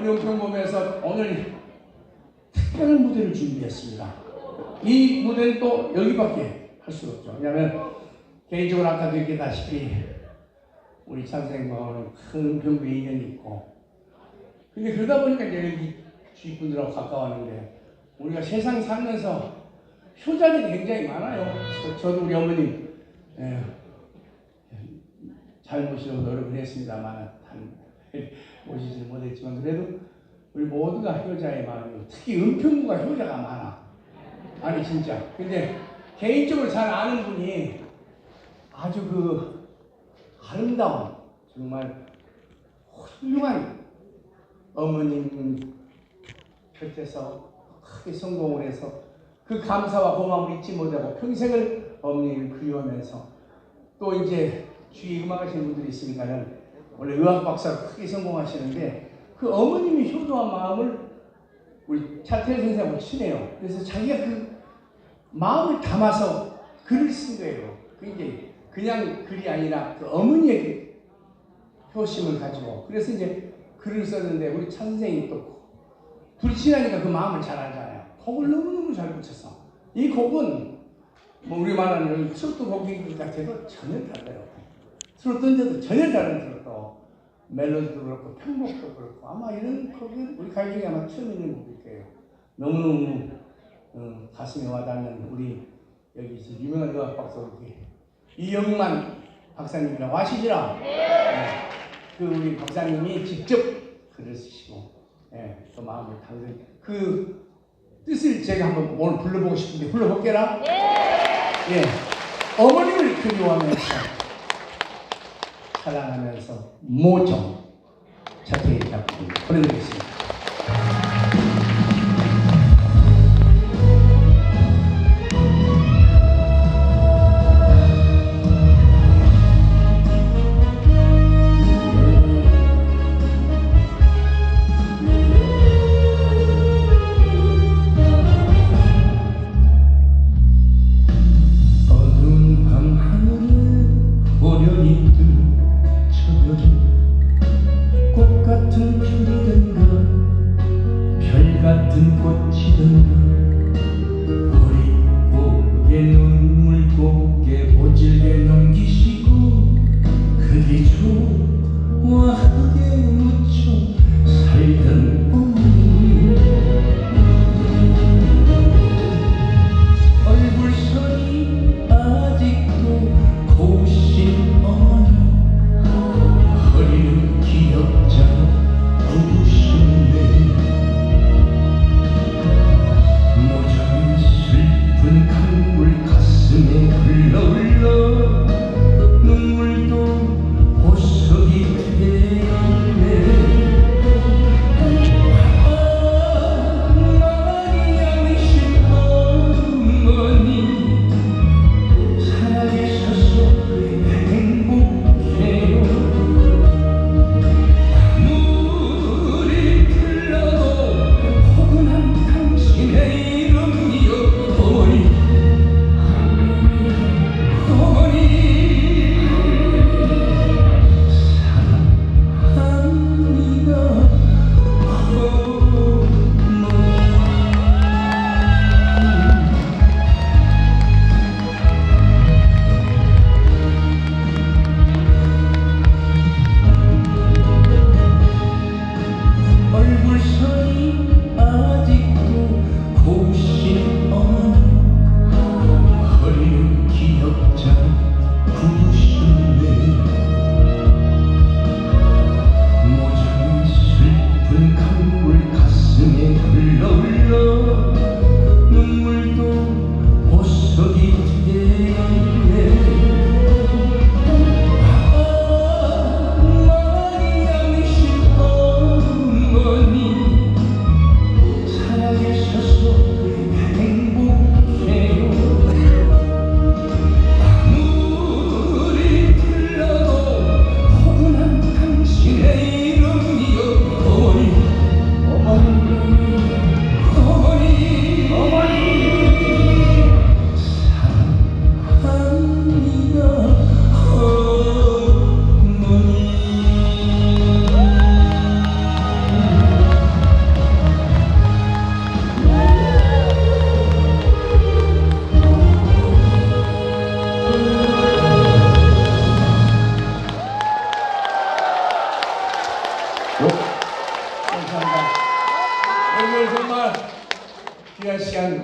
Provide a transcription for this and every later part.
우리 은평범에서 오늘 특별한 무대를 준비했습니다. 이 무대는 또 여기밖에 할수 없죠. 왜냐하면 개인적으로 아까도 얘기했다시피 우리 찬생마을은 큰 병도 인연이 있고 근데 그러다 보니까 이제 여기 주위분들하고 가까웠는데 우리가 세상 살면서 효자들이 굉장히 많아요. 저, 저도 우리 어머님 예, 잘 모시려고 노력을 했습니다만 모시지 못했지만 그래도 우리 모두가 효자의 마음이고 특히 은평구가 효자가 많아. 아니 진짜. 근데 개인적으로 잘 아는 분이 아주 그 아름다운 정말 훌륭한 어머님 곁에서 크게 성공을 해서 그 감사와 고마움을 잊지 못하고 평생을 어머니를 그리워하면서 또 이제 주위 음악하시는 분들이 있으니까는 원래 의학 박사로 크게 성공하시는데 그 어머님이 효도한 마음을 우리 차태일 선생하고 친해요. 그래서 자기가 그 마음을 담아서 글을 쓴 거예요. 그게 그냥 글이 아니라 그 어머니의 그 효심을 가지고 그래서 이제 글을 썼는데 우리 차 선생이 또 둘이 친하니까 그 마음을 잘 알잖아요. 곡을 너무너무 잘 붙였어. 이 곡은 뭐 우리 말하는 트로트 곡인 것 같아도 전혀 달라요. 트로트인데도 전혀 다른 트로트. 멜로디도 그렇고 편곡도 그렇고 아마 이런 곡은 우리 가요 중에 아마 처음 있는 곡일 거예요. 너무너무 어, 가슴에 와닿는 우리 여기 유명한 의학 박사 우리 이영만 박사님이라고 아시죠? 네. 그 우리 박사님이 직접 글을 쓰시고 예, 그 마음을 담는 그 뜻을 제가 한번 오늘 불러보고 싶은데 불러볼게라. 예, 어머님을 그리워하면서 사랑하면서 모정 자태의 작품 보내드리겠습니다.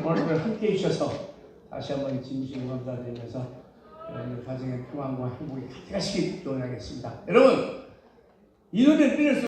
오늘 함께 해주셔서 다시 한번 진심으로 감사드리면서 여러분들 가정의 평안과 행복이 가득하시길 기원하겠습니다. 여러분 이 노래를 들을 수